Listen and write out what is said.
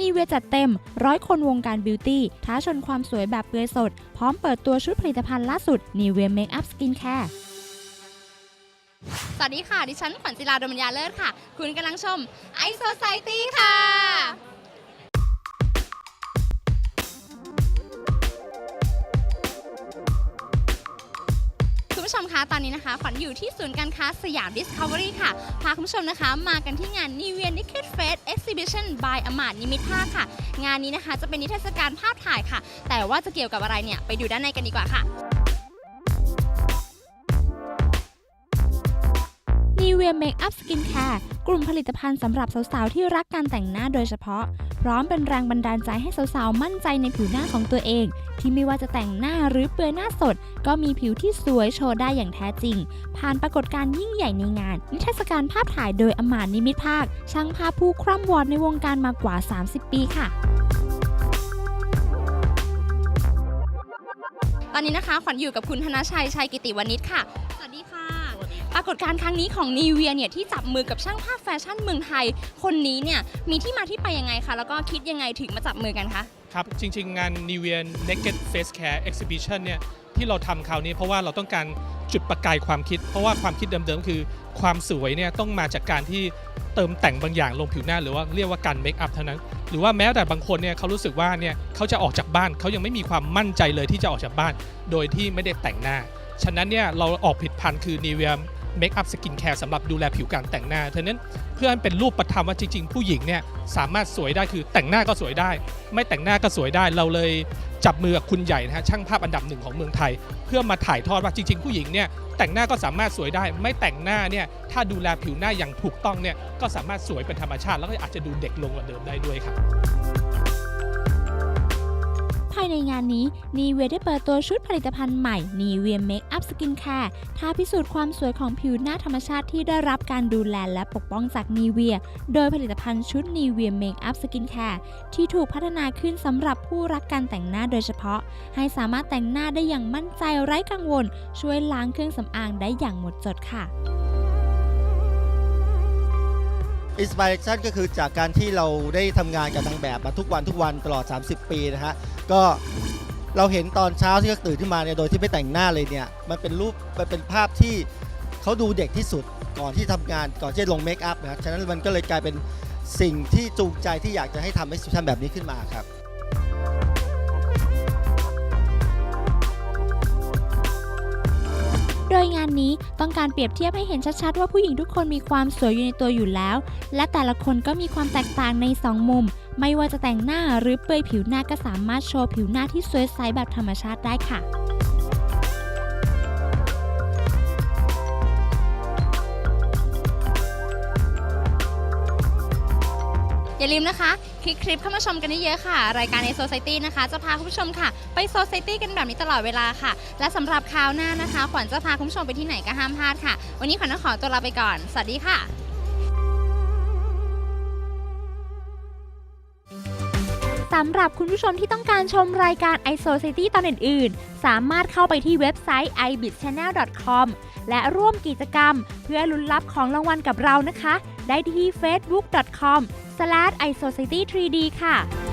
นีเวียจัดเต็มร้อยคนวงการบิวตี้ท้าชนความสวยแบบเปลือยสด พร้อมเปิดตัวชุดผลิตภัณฑ์ล่าสุดนีเวียเมคอัพสกินแคร์สวัสดีค่ะ ดิฉันขวัญศิลาดมัญญาเลิศค่ะ คุณกำลังชมไอโซไซตี้ค่ะ ผู้ชมคะตอนนี้นะคะขวัญอยู่ที่ศูนย์การค้าสยามดิสคัฟเวอรี่ค่ะ พาคุณผู้ชมนะคะ มากันที่งาน New Year Naked Face Exhibition by อมาดนิมิตภาพค่ะ งานนี้นะคะจะเป็นนิทรรศการภาพถ่ายค่ะ แต่ว่าจะเกี่ยวกับอะไรเนี่ย ไปดูด้านในกันดีกว่าค่ะ เวียเมคอัพสกินแคร์กลุ่มผลิตภัณฑ์สำหรับสาวๆ ที่รักการแต่งหน้าโดยเฉพาะ พร้อมเป็นแรงบันดาลใจให้สาวๆ มั่นใจในผิวหน้าของตัวเอง ที่ไม่ว่าจะแต่งหน้าหรือเปลือยหน้าสด ก็มีผิวที่สวยโชว์ได้อย่างแท้จริง ผ่านปรากฏการณ์ยิ่งใหญ่ในงาน นิทรรศการภาพถ่ายโดยอมาตย์นิมิตภาค ช่างภาพผู้คร่ำวอดในวงการมากว่า 30 ปีค่ะตอนนี้นะคะขวัญอยู่กับคุณธนชัยชัยกิติวณิชค่ะ สวัสดีค่ะ ปรากฏการณ์ครั้งนี้ของนีเวียเนี่ยที่จับมือกับช่างภาพแฟชั่นเมืองไทย คนนี้เนี่ยมีที่มาที่ไปยังไงคะ แล้วก็คิดยังไงถึงมาจับมือกันคะ ครับ จริง ๆ งาน n i v e a Naked Face Care Exhibition เนี่ยที่เราทำคราวนี้เพราะว่าเราต้องการจุดประกายความคิด เพราะว่าความคิดเดิมๆ คือความสวยเนี่ยต้องมาจากการที่เติมแต่งบางอย่างลงผิวหน้า หรือว่าเรียกว่าการเมคอัพเท่านั้น หรือว่าแม้แต่บางคนเนี่ยเขารู้สึกว่าเนี่ยเขาจะออกจากบ้านเขายังไม่มีความมั่นใจเลยที่จะออกจากบ้าน โดยที่ไม่ได้แต่งหน้า ฉะนั้นเนี่ยเราออกผลิดพันธ์คือ n i v e a Make Up Skin Care สำหรับดูแลผิวการแต่งหน้าฉะนั้นเพื่อให้เป็นรูปประธรรมว่าจริง ๆ ผู้หญิงเนี่ยสามารถสวยได้คือแต่งหน้าก็สวยได้ ไม่แต่งหน้าก็สวยได้เราเลยจับมือกับคุณใหญ่นะฮะช่างภาพอันดับหนึ่งของเมืองไทย เพื่อมาถ่ายทอดว่าจริง ๆ ผู้หญิงเนี่ยแต่งหน้าก็สามารถสวยได้ ไม่แต่งหน้าเนี่ยถ้าดูแลผิวหน้าอย่างถูกต้องเนี่ยก็สามารถสวยเป็นธรรมชาติ แล้วก็อาจจะดูเด็กลงกว่าเดิมได้ด้วยครับ ยในงานนี้นีเวียได้เปิดตัวชุดผลิตภัณฑ์ใหม่นีเวียเมคอัพสกินแคร์ท้าพิสูจน์ความสวยของผิวหน้าธรรมชาติที่ได้รับการดูแลและปกป้องจากนีเวีย โดยผลิตภัณฑ์ชุดนีเวียเมคอัพสกินแคร์ที่ถูกพัฒนาขึ้นสำหรับผู้รักการแต่งหน้าโดยเฉพาะ ให้สามารถแต่งหน้าได้อย่างมั่นใจไร้กังวล ช่วยล้างเครื่องสำอางได้อย่างหมดจดค่ะ อินสปิเรชันก็คือจากการที่เราได้ทำงานกับนางแบบมาทุกวันทุกวันตลอด 30 ปีนะฮะ ก็เราเห็นตอนเช้าที่เขาตื่นขึ้นมาเนี่ยโดยที่ไม่แต่งหน้าเลยเนี่ย มันเป็นรูปมันเป็นภาพที่เขาดูเด็กที่สุดก่อนที่ทำงานก่อนที่จะลงเมคอัพนะครับฉะนั้นมันก็เลยกลายเป็นสิ่งที่จูงใจที่อยากจะให้ทำ e x ิ i ชันแบบนี้ขึ้นมาครับ ดยงานนี้ต้องการเปรียบเทียบให้เห็นชัดๆ ว่าผู้หญิงทุกคนมีความสวยอยู่ในตัวอยู่แล้ว และแต่ละคนก็มีความแตกต่างใน 2 มุม ไม่ว่าจะแต่งหน้าหรือเปลือยผิวหน้าก็สามารถโชว์ผิวหน้าที่สวยใสแบบธรรมชาติได้ค่ะอย่าลืมนะคะ คลิกคลิปเข้ามาชมกันเยอะๆค่ะ รายการใน Society นะคะ จะพาคุณผู้ชมค่ะ ไป Society กันแบบนี้ตลอดเวลาค่ะ และสำหรับคราวหน้านะคะขวัญจะพาคุณผู้ชมไปที่ไหนก็ห้ามพลาดค่ะ วันนี้ขวัญต้องขอตัวลาไปก่อน สวัสดีค่ะสำหรับคุณผู้ชมที่ต้องการชมรายการ i s o c i t y ตอนอื่น ๆ สามารถเข้าไปที่เว็บไซต์ ibitchannel.com และร่วมกิจกรรม เพื่อลุ้นรับของรางวัลกับเรานะคะ ได้ที่ facebook.com facebook.com/isociety3d ค่ะ